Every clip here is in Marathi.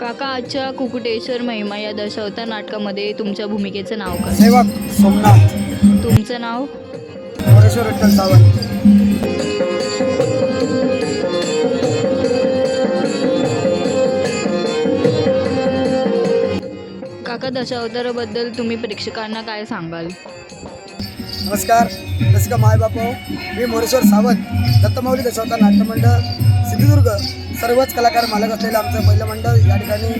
काका आजच्या कुकुटेश्वर महिमा या दशावतार नाटकामध्ये तुमच्या भूमिकेचं नाव काय? सेवक सोमनाथ. तुमचं नाव? मोरेश्वर विठ्ठल सावंत. काका दशावताराबद्दल तुम्ही प्रेक्षकांना काय सांगाल? नमस्कार जसं का माय बापो मी मोरेश्वर सावंत दत्तमाऊली दशावतार नाट्यमंडळ सिंधुदुर्ग सर्वच कलाकार मालक असलेलं आमचं पहिलं मंडळ या ठिकाणी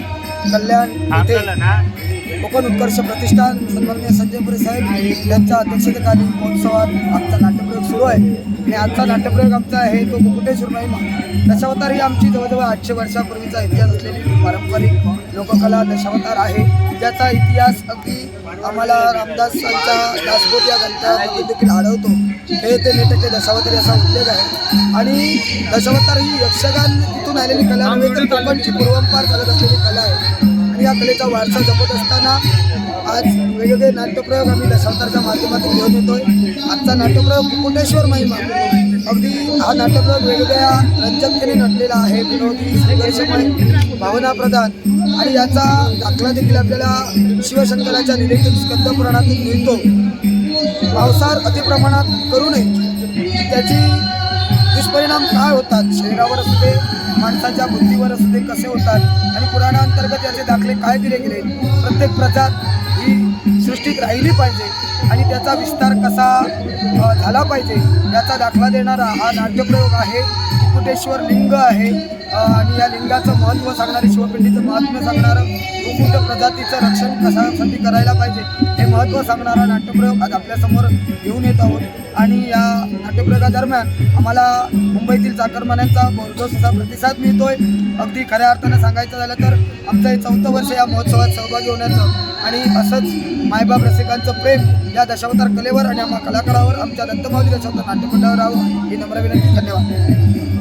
कल्याण येथे कोकण उत्कर्ष प्रतिष्ठान सन्माननीय संजयपुरी साहेब यांच्या अध्यक्षतेखाली महोत्सवात आमचा नाट्यप्रयोग सुरू आहे. आणि आजचा नाट्यप्रयोग आमचा आहे तो कुकुटेश्वर महिमा. दशावतार ही आमची जवळजवळ आठशे वर्षापूर्वीचा इतिहास असलेली पारंपरिक लोककला दशावतार आहे. ज्याचा इतिहास अगदी आम्हाला रामदासांचा दासबोध या ग्रंथामध्ये देखील आढळतो. हे ते नेटके दशावतारी असा उल्लेख आहे. आणि दशावतार ही यक्षगान तिथून आलेली कला नव्हे तर कोकणची पूर्वंपार करत असलेली कला आहे. आणि या कलेचा वारसा जपत असताना आज वेगवेगळे नाट्यप्रयोग आम्ही दशावतारच्या माध्यमातून घेऊन येतोय. आजचा नाट्यप्रयोग कुकुटेश्वर महिमा. अगदी हा नाट्यप्रयोग वेगवेगळ्या रंजकतेने नटलेला आहे. विनोदी संघर्षमय भावनाप्रधान आणि याचा दाखला देखील आपल्याला शिवशंकराच्या रिलेटिव्ह स्कंदपुराणातून मिळतो. पावसार अतिप्रमाणात करू नये. त्याची दुष्परिणाम काय होतात? शरीरावर असू दे माणसाच्या बुद्धीवर असू दे कसे होतात? आणि पुराणांतर्गत याचे दाखले काय दिले गेले? प्रत्येक प्रजात ही सृष्टीत राहिली पाहिजे आणि त्याचा विस्तार कसा झाला पाहिजे? याचा दाखला देणारा हा नाट्यप्रयोग आहे. कुटेश्वर लिंग आहे. आणि या लिंगाचं महत्त्व सांगणारे शिवपिंडीचं महात्म्य सांगणारं कुकुट प्रजातीचं रक्षण कशासाठी करायला पाहिजे हे महत्त्व सांगणारा नाट्यप्रयोग आज आपल्यासमोर घेऊन येत आहोत. आणि या नाट्यप्रयोगादरम्यान आम्हाला मुंबईतील चाकरमान्यांचा भरघोस असा प्रतिसाद मिळतोय. अगदी खऱ्या अर्थानं सांगायचं झालं तर आमचं हे चौथं वर्ष या महोत्सवात सहभागी होण्याचं आणि असंच मायबाप रसिकांचं प्रेम या दशावतार कलेवर आणि आम्हा कलाकारावर आमच्या दत्तमावली दशावतार नाट्यमंडळावर राहावं ही नम्र विनंती. धन्यवाद.